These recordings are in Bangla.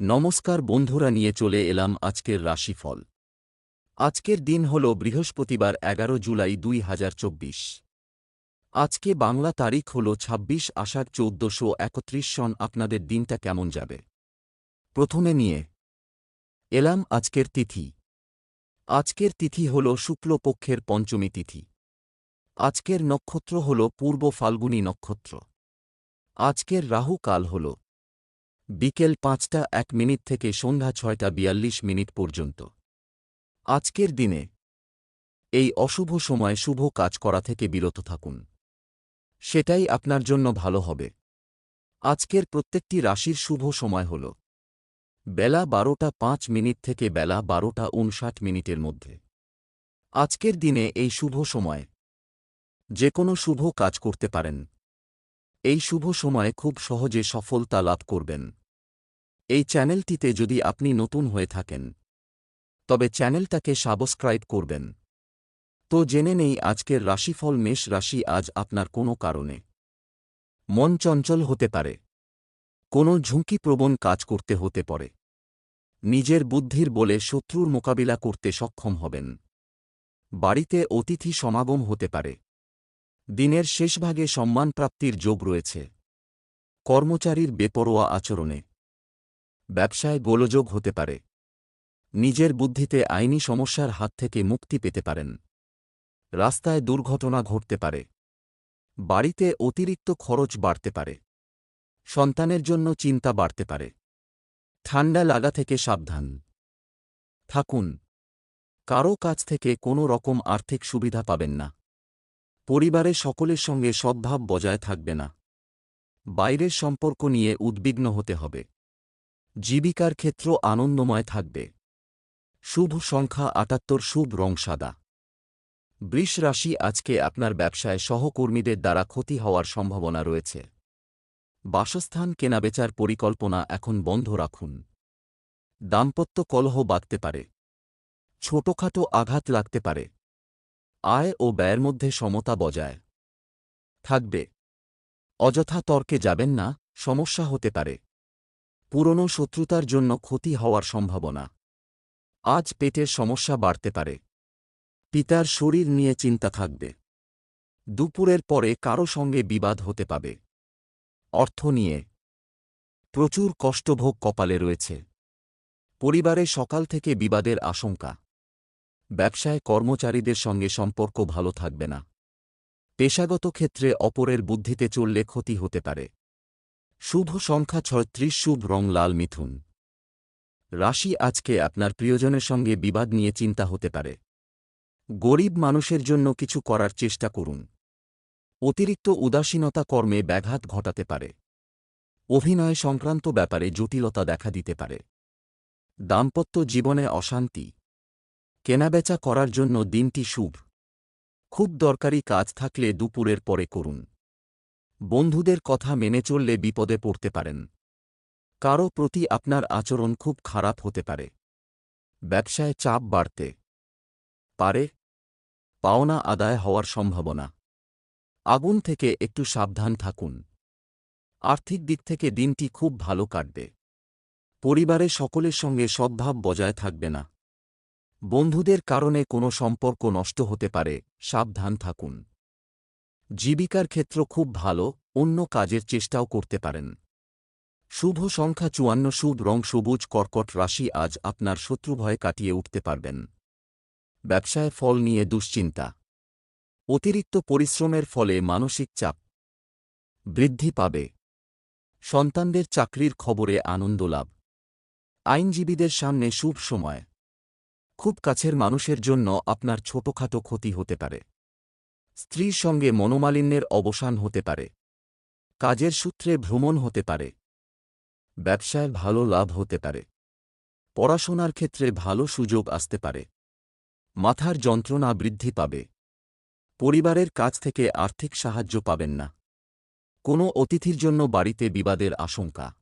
নমস্কার বন্ধুরা, নিয়ে চলে এলাম আজকের রাশিফল। আজকের দিন হল বৃহস্পতিবার, এগারো জুলাই দুই হাজার চব্বিশ। আজকে বাংলা তারিখ হল ছাব্বিশ আষাঢ় চৌদ্দশো একত্রিশ সন। আপনাদের দিনটা কেমন যাবে? প্রথমে নিয়ে এলাম আজকের তিথি। আজকের তিথি হল শুক্লপক্ষের পঞ্চমী তিথি। আজকের নক্ষত্র হল পূর্ব ফাল্গুনী নক্ষত্র। আজকের রাহু কাল হল বিকেল পাঁচটা এক মিনিট থেকে সন্ধ্যা ছয়টা বিয়াল্লিশ মিনিট পর্যন্ত। আজকের দিনে এই অশুভ সময়ে শুভ কাজ করা থেকে বিরত থাকুন। সেটাই আপনার জন্য ভালো হবে। আজকের প্রত্যেকটি রাশির শুভ সময় হল বেলা বারোটা পাঁচ মিনিট থেকে বেলা বারোটা উনষাট মিনিটের মধ্যে। আজকের দিনে এই শুভ সময় যে কোনো শুভ কাজ করতে পারেন। এই শুভ সময়ে খুব সহজে সফলতা লাভ করবেন। এই চ্যানেলটিতে যদি আপনি নতুন হয়ে থাকেন, তবে চ্যানেলটাকে সাবস্ক্রাইব করবেন। তো জেনে নেই আজকের রাশিফল মেষ রাশি আজ আপনার কোনো কারণে। মন চঞ্চল হতে পারে। কোনো ঝুঁকিপ্রবণ কাজ করতে হতে পারে। নিজের বুদ্ধির বলে শত্রুর মোকাবিলা করতে সক্ষম হবেন। বাড়িতে অতিথি সমাগম হতে পারে। দিনের শেষভাগে সম্মানপ্রাপ্তির যোগ রয়েছে। কর্মচারীর বেপরোয়া আচরণে। ব্যবসায় গোলযোগ হতে পারে। নিজের বুদ্ধিতে আইনি সমস্যার হাত থেকে মুক্তি পেতে পারেন। রাস্তায় দুর্ঘটনা ঘটতে পারে। বাড়িতে অতিরিক্ত খরচ বাড়তে পারে। সন্তানের জন্য চিন্তা বাড়তে পারে। ঠান্ডা লাগা থেকে সাবধান। থাকুন। কারও কাছ থেকে কোনো রকম আর্থিক সুবিধা পাবেন না। পরিবারে সকলের সঙ্গে সদ্ভাব বজায় থাকবে না। বাইরের সম্পর্ক নিয়ে উদ্বিগ্ন হতে হবে। জীবিকার ক্ষেত্র আনন্দময় থাকবে। শুভ সংখ্যা আটাত্তর, শুভ রং সাদা। বৃষ রাশি আজকে আপনার ব্যবসায় সহকর্মীদের দ্বারা ক্ষতি হওয়ার সম্ভাবনা রয়েছে। বাসস্থান কেনাবেচার পরিকল্পনা এখন বন্ধ রাখুন। দাম্পত্য কলহ বাঁধতে পারে। ছোটখাটো আঘাত লাগতে পারে। আয় ও ব্যয়ের মধ্যে সমতা বজায়। থাকবে। অযথা তর্কে যাবেন না, সমস্যা হতে পারে। পুরনো শত্রুতার জন্য ক্ষতি হওয়ার সম্ভাবনা। আজ পেটের সমস্যা বাড়তে পারে। পিতার শরীর নিয়ে চিন্তা থাকবে। দুপুরের পরে কারও সঙ্গে বিবাদ হতে পাবে। অর্থ নিয়ে প্রচুর কষ্টভোগ কপালে রয়েছে। পরিবারে সকাল থেকে বিবাদের আশঙ্কা। ব্যবসায় কর্মচারীদের সঙ্গে সম্পর্ক ভালো থাকবে না। পেশাগত ক্ষেত্রে অপরের বুদ্ধিতে চললে ক্ষতি হতে পারে। শুভ সংখ্যা ছয়ত্রিশ, শুভ রং লাল মিথুন। রাশি আজকে আপনার প্রিয়জনের সঙ্গে বিবাদ নিয়ে চিন্তা হতে পারে। গরিব মানুষের জন্য কিছু করার চেষ্টা করুন। অতিরিক্ত উদাসীনতা কর্মে ব্যাঘাত ঘটাতে পারে। অভিনয় সংক্রান্ত ব্যাপারে জটিলতা দেখা দিতে পারে। দাম্পত্য জীবনে অশান্তি। কেনাবেচা করার জন্য দিনটি শুভ। খুব দরকারি কাজ থাকলে দুপুরের পরে করুন। বন্ধুদের কথা মেনে চললে বিপদে পড়তে পারেন। কারও প্রতি আপনার আচরণ খুব খারাপ হতে পারে। ব্যবসায় চাপ বাড়তে পারে। পাওনা আদায় হওয়ার সম্ভাবনা। আগুন থেকে একটু সাবধান থাকুন। আর্থিক দিক থেকে দিনটি খুব ভালো কাটবে। পরিবারে সকলের সঙ্গে সদ্ভাব বজায় থাকবে না। বন্ধুদের কারণে কোনো সম্পর্ক নষ্ট হতে পারে। সাবধান থাকুন। জীবিকার ক্ষেত্র খুব ভালো, অন্য কাজের চেষ্টাও করতে পারেন। শুভ সংখ্যা চুয়ান্ন, শুভ রং সবুজ, কর্কট রাশি আজ আপনার শত্রুভয় কাটিয়ে উঠতে পারবেন। ব্যবসায় ফল নিয়ে দুশ্চিন্তা। অতিরিক্ত পরিশ্রমের ফলে মানসিক চাপ। বৃদ্ধি পাবে। সন্তানদের চাকরির খবরে আনন্দ লাভ। আইনজীবীদের সামনে শুভ সময়। খুব কাছের মানুষের জন্য আপনার ছোটখাটো ক্ষতি হতে পারে। স্ত্রীর সঙ্গে মনোমালিন্যের অবসান হতে পারে। কাজের সূত্রে ভ্রমণ হতে পারে। ব্যবসায় ভালো লাভ হতে পারে। পড়াশোনার ক্ষেত্রে ভালো সুযোগ আসতে পারে। মাথার যন্ত্রণা বৃদ্ধি পাবে। পরিবারের কাছ থেকে আর্থিক সাহায্য পাবেন না। কোনো অতিথির জন্য বাড়িতে বিবাদের আশঙ্কা।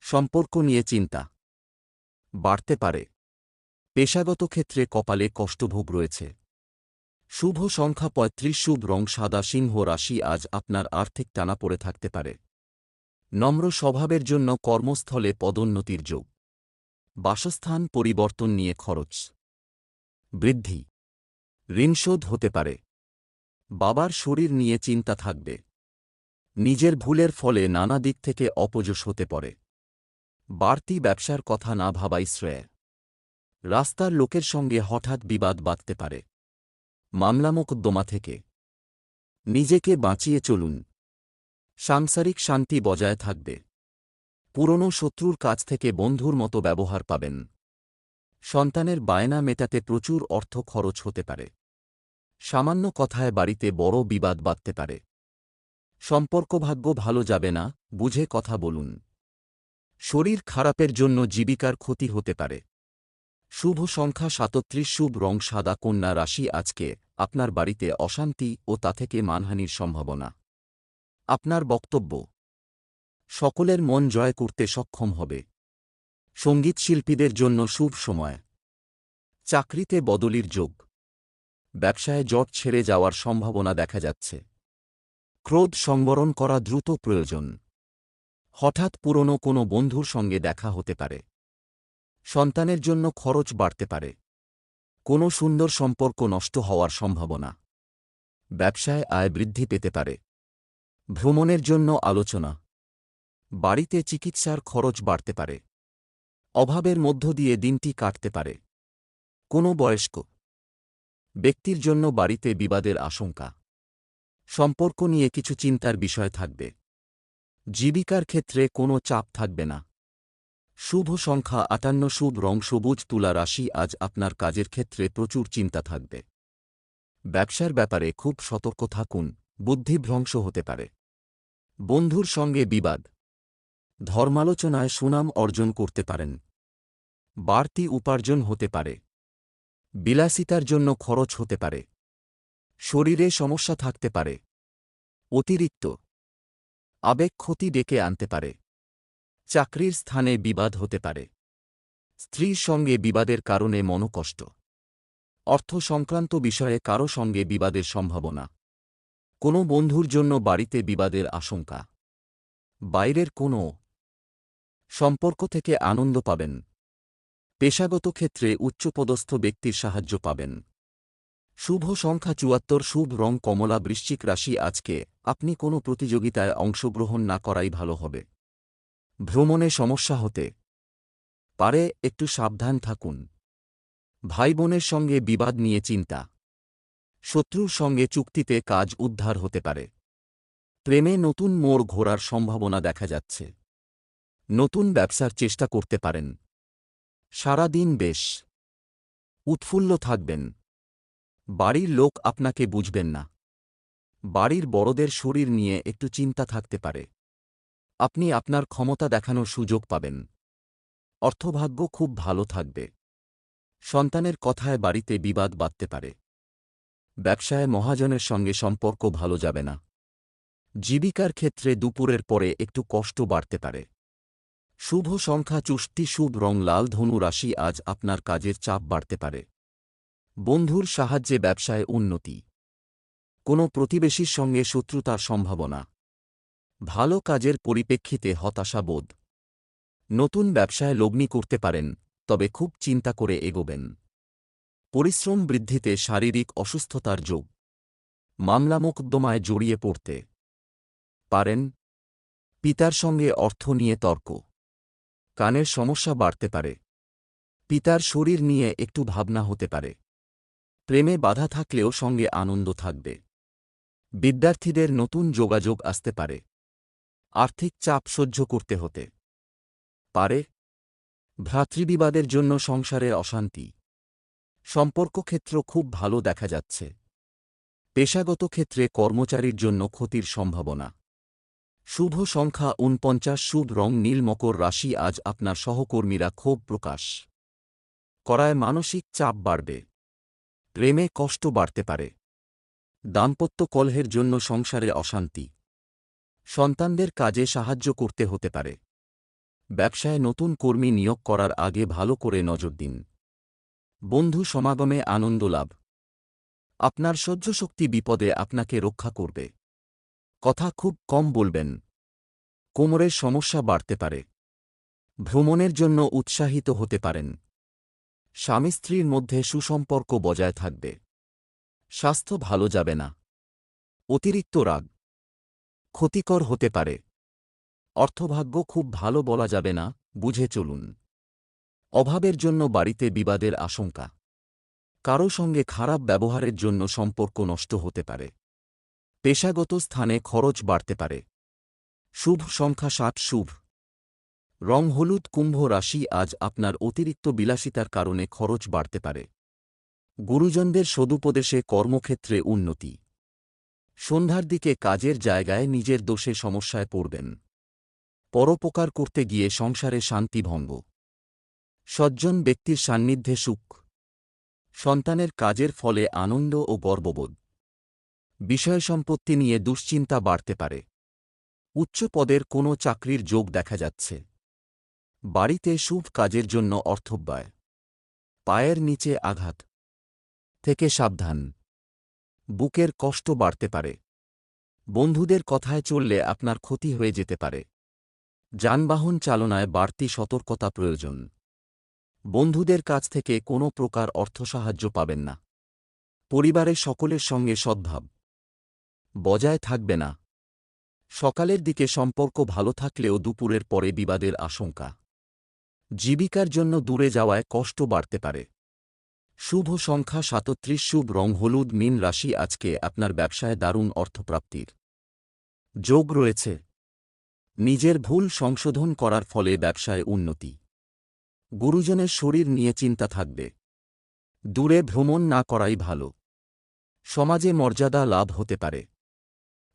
সম্পর্ক নিয়ে চিন্তা। বাড়তে পারে। পেশাগত ক্ষেত্রে কপালে কষ্টভোগ রয়েছে। শুভ সংখ্যা পঁয়ত্রিশ, শুভ রং সাদা, সিংহ রাশি আজ আপনার আর্থিক টানা পড়ে থাকতে পারে। নম্র স্বভাবের জন্য কর্মস্থলে পদোন্নতির যোগ। বাসস্থান পরিবর্তন নিয়ে খরচ। বৃদ্ধি। ঋণশোধ হতে পারে। বাবার শরীর নিয়ে চিন্তা থাকবে। নিজের ভুলের ফলে নানা দিক থেকে অপযশ হতে পারে। বাড়তি ব্যবসার কথা না ভাবাই শ্রেয়। রাস্তার লোকের সঙ্গে হঠাৎ বিবাদ বাঁধতে পারে। মামলা মোকদ্দমা থেকে। নিজেকে বাঁচিয়ে চলুন। সাংসারিক শান্তি বজায় থাকবে। পুরনো শত্রুর কাছ থেকে বন্ধুর মতো ব্যবহার পাবেন। সন্তানের বায়না মেটাতে প্রচুর অর্থ খরচ হতে পারে। সামান্য কথায় বাড়িতে বড় বিবাদ বাঁধতে পারে। সম্পর্কভাগ্য ভালো যাবে না, বুঝে কথা বলুন। শরীর খারাপের জন্য জীবিকার ক্ষতি হতে পারে। শুভ সংখ্যা সাতত্রিশ, শুভ রং সাদা, কন্যা রাশি আজকে আপনার বাড়িতে অশান্তি ও তা থেকে মানহানির সম্ভাবনা। আপনার বক্তব্য। সকলের মন জয় করতে সক্ষম হবে। সংগীত শিল্পীদের জন্য শুভ সময়। চাকরিতে বদলির যোগ। ব্যবসায় জট ছেড়ে যাওয়ার সম্ভাবনা দেখা যাচ্ছে। ক্রোধ সংবরণ করা দ্রুত প্রয়োজন। হঠাৎ পুরনো কোনো বন্ধুর সঙ্গে দেখা হতে পারে। সন্তানের জন্য খরচ বাড়তে পারে। কোনো সুন্দর সম্পর্ক নষ্ট হওয়ার সম্ভাবনা। ব্যবসায় আয় বৃদ্ধি পেতে পারে। ভ্রমণের জন্য আলোচনা। বাড়িতে চিকিৎসার খরচ বাড়তে পারে। অভাবের মধ্য দিয়ে দিনটি কাটতে পারে। কোনো বয়স্ক ব্যক্তির জন্য বাড়িতে বিবাদের আশঙ্কা। সম্পর্ক নিয়ে কিছু চিন্তার বিষয় থাকবে। জীবিকার ক্ষেত্রে কোনো চাপ থাকবে না। শুভ সংখ্যা আটান্ন, শুভ রং, সবুজ তুলা রাশি আজ আপনার কাজের ক্ষেত্রে প্রচুর চিন্তা থাকবে। ব্যবসার ব্যাপারে খুব সতর্ক থাকুন বুদ্ধিভ্রংশ হতে পারে। বন্ধুর সঙ্গে বিবাদ। ধর্মালোচনায় সুনাম অর্জন করতে পারেন। বাড়তি উপার্জন হতে পারে। বিলাসিতার জন্য খরচ হতে পারে। শরীরে সমস্যা থাকতে পারে। অতিরিক্ত। আবেগ ক্ষতি ডেকে আনতে পারে। চাকরির স্থানে বিবাদ হতে পারে। স্ত্রীর সঙ্গে বিবাদের কারণে মনকষ্ট। অর্থ সংক্রান্ত বিষয়ে কারও সঙ্গে বিবাদের সম্ভাবনা। কোনো বন্ধুর জন্য বাড়িতে বিবাদের আশঙ্কা। বাইরের কোনো সম্পর্ক থেকে আনন্দ পাবেন। পেশাগত ক্ষেত্রে উচ্চপদস্থ ব্যক্তির সাহায্য পাবেন। শুভ সংখ্যা চুয়াত্তর, শুভ রং, কমলা, বৃশ্চিক রাশি আজকে। আপনি কোনো প্রতিযোগিতায় অংশগ্রহণ না করাই ভালো হবে। ভ্রমণে সমস্যা হতে পারে, একটু সাবধান থাকুন। ভাই বোনের সঙ্গে বিবাদ নিয়ে চিন্তা। শত্রুর সঙ্গে চুক্তিতে কাজ উদ্ধার হতে পারে। প্রেমে নতুন মোড় ঘোরার সম্ভাবনা দেখা যাচ্ছে। নতুন ব্যবসার চেষ্টা করতে পারেন। সারাদিন বেশ উৎফুল্ল থাকবেন। বাড়ির লোক আপনাকে বুঝবেন না। বাড়ির বড়দের শরীর নিয়ে একটু চিন্তা থাকতে পারে। আপনি আপনার ক্ষমতা দেখানোর সুযোগ পাবেন। অর্থভাগ্য খুব ভালো থাকবে। সন্তানের কথায় বাড়িতে বিবাদ বাঁধতে পারে। ব্যবসায় মহাজনের সঙ্গে সম্পর্ক ভালো যাবে না। জীবিকার ক্ষেত্রে দুপুরের পরে একটু কষ্ট বাড়তে পারে। শুভ সংখ্যা চুষ্টি, শুভ রং, লাল ধনু রাশি আজ আপনার কাজের চাপ বাড়তে পারে। বন্ধুর সাহায্যে ব্যবসায় উন্নতি। কোনো প্রতিবেশীর সঙ্গে শত্রুতার সম্ভাবনা। ভালো কাজের পরিপ্রেক্ষিতে হতাশাবোধ নতুন ব্যবসায় লগ্নি করতে পারেন, তবে খুব চিন্তা করে এগোবেন। পরিশ্রম বৃদ্ধিতে শারীরিক অসুস্থতার যোগ। মামলা মোকদ্দমায় জড়িয়ে পড়তে। পারেন। পিতার সঙ্গে অর্থ নিয়ে তর্ক। কানের সমস্যা বাড়তে পারে। পিতার শরীর নিয়ে একটু ভাবনা হতে পারে। প্রেমে বাধা থাকলেও সঙ্গে আনন্দ থাকবে। বিদ্যার্থীদের নতুন যোগাযোগ আসতে পারে। আর্থিক চাপ সহ্য করতে হতে পারে। ভ্রাতৃবিবাদের জন্য সংসারে অশান্তি। সম্পর্ক ক্ষেত্র খুব ভালো দেখা যাচ্ছে। পেশাগত ক্ষেত্রে কর্মচারীর জন্য ক্ষতির সম্ভাবনা। শুভ সংখ্যা উনপঞ্চাশ শুভ রং, নীল মকর রাশি আজ আপনার সহকর্মীরা ক্ষোভ প্রকাশ করায় মানসিক চাপ বাড়বে। প্রেমে কষ্ট বাড়তে পারে। দাম্পত্য কলহের জন্য সংসারে অশান্তি। সন্তানদের কাজে সাহায্য করতে হতে পারে। ব্যবসায় নতুন কর্মী নিয়োগ করার আগে ভালো করে নজর দিন। বন্ধু সমাগমে আনন্দ লাভ। আপনার সহ্যশক্তি বিপদে আপনাকে রক্ষা করবে। কথা খুব কম বলবেন। কোমরের সমস্যা বাড়তে পারে। ভ্রমণের জন্য উৎসাহিত হতে পারেন। স্বামী স্ত্রীর মধ্যে সুসম্পর্ক বজায় থাকবে। স্বাস্থ্য ভালো যাবে না। অতিরিক্ত রাগ। ক্ষতিকর হতে পারে। অর্থভাগ্য খুব ভালো বলা যাবে না, বুঝে চলুন। অভাবের জন্য বাড়িতে বিবাদের আশঙ্কা। কারও সঙ্গে খারাপ ব্যবহারের জন্য সম্পর্ক নষ্ট হতে পারে। পেশাগত স্থানে খরচ বাড়তে পারে। শুভ সংখ্যা ষাট, শুভ। রং হলুদ, কুম্ভ রাশি আজ আপনার অতিরিক্ত বিলাসিতার কারণে খরচ বাড়তে পারে। গুরুজনদের সদুপদেশে কর্মক্ষেত্রে উন্নতি। সন্ধ্যার দিকে কাজের জায়গায় নিজের দোষে সমস্যায় পড়বেন। পরোপকার করতে গিয়ে সংসারে শান্তি ভঙ্গ। সজ্জন ব্যক্তির সান্নিধ্যে সুখ। সন্তানের কাজের ফলে আনন্দ ও গর্ববোধ। বিষয় সম্পত্তি নিয়ে দুশ্চিন্তা বাড়তে পারে। উচ্চ পদের কোনো চাকরির যোগ দেখা যাচ্ছে। বাড়িতে শুভ কাজের জন্য অর্থব্যয়। পায়ের নিচে আঘাত। থেকে সাবধান। বুকের কষ্ট বাড়তে পারে। বন্ধুদের কথায় চললে আপনার ক্ষতি হয়ে যেতে পারে। যানবাহন চালনায় বাড়তি সতর্কতা প্রয়োজন। বন্ধুদের কাছ থেকে কোনো প্রকার অর্থসাহায্য পাবেন না। পরিবারের সকলের সঙ্গে সদ্ভাব। বজায় থাকবে না। সকালের দিকে সম্পর্ক ভালো থাকলেও দুপুরের পরে বিবাদের আশঙ্কা। জীবিকার জন্য দূরে যাওয়ায় কষ্ট বাড়তে পারে। শুভ সংখ্যা সাতত্রিশ, শুভ রং হলুদ, মিন রাশি আজকে আপনার ব্যবসায় দারুণ অর্থপ্রাপ্তির। যোগ রয়েছে। নিজের ভুল সংশোধন করার ফলে ব্যবসায় উন্নতি। গুরুজনের শরীর নিয়ে চিন্তা থাকবে। দূরে ভ্রমণ না করাই ভালো। সমাজে মর্যাদা লাভ হতে পারে।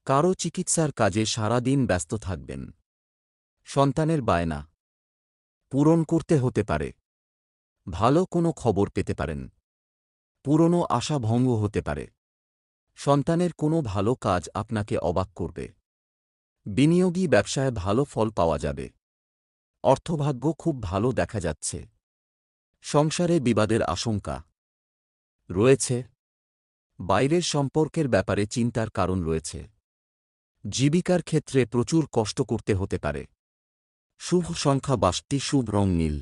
কারও চিকিৎসার কাজে সারা দিন ব্যস্ত থাকবেন। সন্তানের বায়না। পূরণ করতে হতে পারে। ভালো কোনো খবর পেতে পারেন। পুরনো আশা ভঙ্গ হতে পারে। সন্তানের কোনো ভালো কাজ আপনাকে অবাক করবে। বিনিয়োগী ব্যবসায় ভালো ফল পাওয়া যাবে। অর্থভাগ্য খুব ভালো দেখা যাচ্ছে। সংসারে বিবাদের আশঙ্কা। রয়েছে। বাইরের সম্পর্কের ব্যাপারে চিন্তার কারণ রয়েছে। জীবিকার ক্ষেত্রে প্রচুর কষ্ট করতে হতে পারে। শুভ সংখ্যা বাষট্টি শুভ রং নীল।